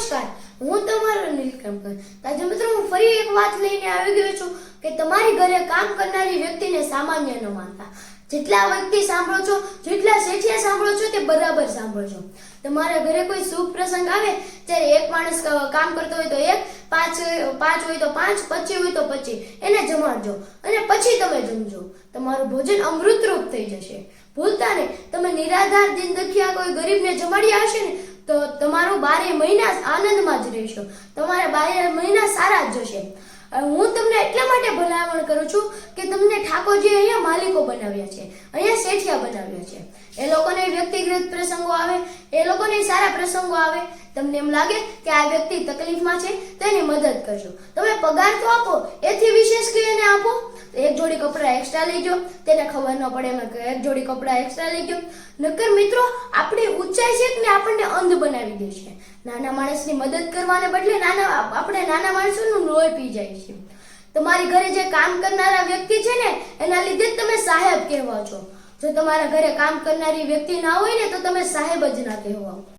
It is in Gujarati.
નમસ્કાર હું તમારો નીલકંઠ તાજો મિત્રો, હું ફરી એક વાત લઈને આવી ગયો છું કે તમારી ઘરે કામ કરનારી વ્યક્તિને સામાન્ય ન માનતા. જેટલા વ્યક્તિ સાંભળો છો, જેટલા શેઠિયા સાંભળો છો તે બરાબર સાંભળો છો. તમારા ઘરે કોઈ શુભ પ્રસંગ આવે ત્યારે એક માણસ કામ કરતો હોય તો એક, પાંચ પાંચ હોય તો પાંચ પચી હોય તો પચી એને જમાડજો અને પછી તમે જમજો. તમારું ભોજન અમૃતરૂપ થઈ જશે. ભૂલતા ને તમે નિરાધાર દિન દખિયા કોઈ ગરીબને જમાડ્યા હશે ને તો તમારો બારે મહિના આનંદમાં જ રહેશો. તમારા બારે મહિના સારા જ જશે. હું તમને એટલા માટે ભલામણ કરું છું કે તમને ઠાકોરજી અહીંયા માલિકો બનાવ્યા છે. અહીંયા શેઠિયા બનાવ્યા છે. એ લોકોને વ્યક્તિગત પ્રસંગો આવે, એ લોકોને સારા પ્રસંગો આવે. તમને એમ લાગે કે આ વ્યક્તિ તકલીફમાં છે, તો એની મદદ કરજો. તમે પગાર તો આપો, એથી વિશેષ કહીને આપો. એક જોડી કપડાં એક્સ્ટ્રા લેજો. તેને ખબર ન પડે એમાં કે એક જોડી કપડાં એક્સ્ટ્રા લેજો. નકર મિત્રો, આપણી ઊંચાઈ છે ને આપણને અંધ બનાવી દે છે. નાના માણસની મદદ કરવાને બદલે નાના, આપણે નાના માણસોનું લોહી પી જાય છે. તમારી ઘરે જે કામ કરનારા વ્યક્તિ છે ને, એના લીધે જ તમે સાહેબ કહેવા છો. જો તમારા ઘરે કામ કરનારી વ્યક્તિ ના હોય ને, તો તમે સાહેબ જ ના કહેવાઓ